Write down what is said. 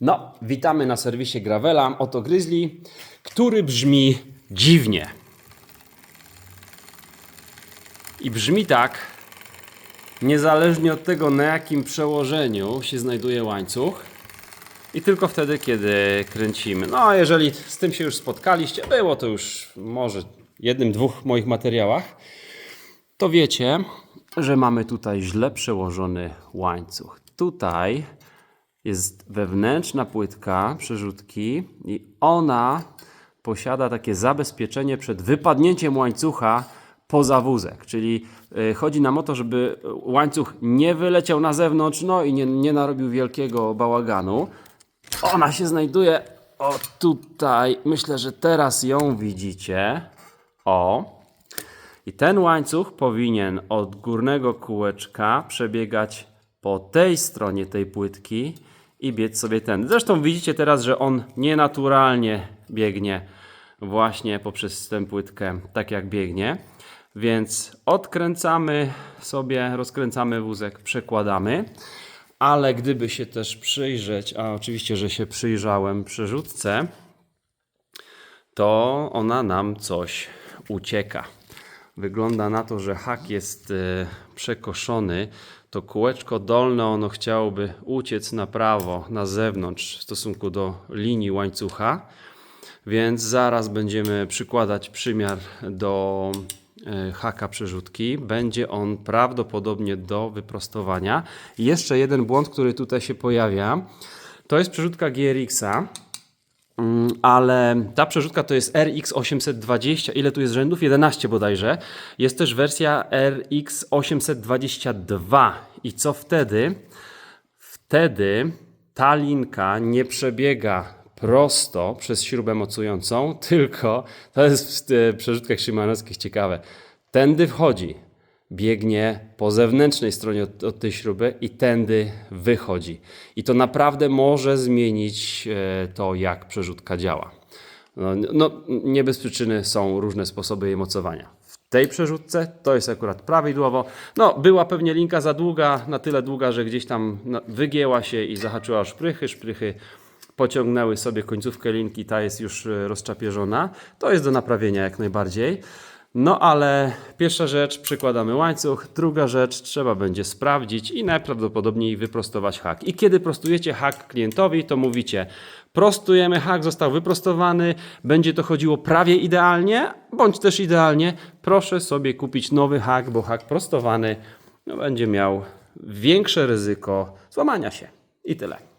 No, witamy na serwisie Gravela. Oto Grizzly, który brzmi dziwnie. I brzmi tak, niezależnie od tego, na jakim przełożeniu się znajduje łańcuch. I tylko wtedy, kiedy kręcimy. No, jeżeli z tym się już spotkaliście, było to już może jednym, dwóch moich materiałach, to wiecie, że mamy tutaj źle przełożony łańcuch. Tutaj jest wewnętrzna płytka przerzutki i ona posiada takie zabezpieczenie przed wypadnięciem łańcucha poza wózek. Czyli y, chodzi nam o to, żeby łańcuch nie wyleciał na zewnątrz, no i nie, nie narobił wielkiego bałaganu. Ona się znajduje o tutaj. Myślę, że teraz ją widzicie. O. I ten łańcuch powinien od górnego kółeczka przebiegać po tej stronie tej płytki i biec sobie ten. Zresztą widzicie teraz, że on nienaturalnie biegnie właśnie poprzez tę płytkę, tak jak biegnie. Więc odkręcamy sobie, rozkręcamy wózek, przekładamy. Ale gdyby się też przyjrzeć, a oczywiście, że się przyjrzałem przerzutce, to ona nam coś ucieka. Wygląda na to, że hak jest e, przekoszony. To kółeczko dolne ono chciałoby uciec na prawo, na zewnątrz w stosunku do linii łańcucha. Więc zaraz będziemy przykładać przymiar do e, haka przerzutki. Będzie on prawdopodobnie do wyprostowania. Jeszcze jeden błąd, który tutaj się pojawia. To jest przerzutka GRX-a. Ale ta przerzutka to jest RX820. Ile tu jest rzędów? 11 bodajże. Jest też wersja RX822. I co wtedy? Wtedy ta linka nie przebiega prosto przez śrubę mocującą, tylko to jest w e, przerzutkach szymanowskich ciekawe. Tędy wchodzi, biegnie po zewnętrznej stronie od, od tej śruby i tędy wychodzi. I to naprawdę może zmienić e, to, jak przerzutka działa. No, no, nie bez przyczyny są różne sposoby jej mocowania. W tej przerzutce to jest akurat prawidłowo. No, była pewnie linka za długa, na tyle długa, że gdzieś tam no, wygięła się i zahaczyła o szprychy. Szprychy pociągnęły sobie końcówkę linki, ta jest już e, rozczapieżona. To jest do naprawienia jak najbardziej. No ale pierwsza rzecz, przykładamy łańcuch, druga rzecz, trzeba będzie sprawdzić i najprawdopodobniej wyprostować hak. I kiedy prostujecie hak klientowi, to mówicie, prostujemy hak, został wyprostowany, będzie to chodziło prawie idealnie, bądź też idealnie, proszę sobie kupić nowy hak, bo hak prostowany no, będzie miał większe ryzyko złamania się. I tyle.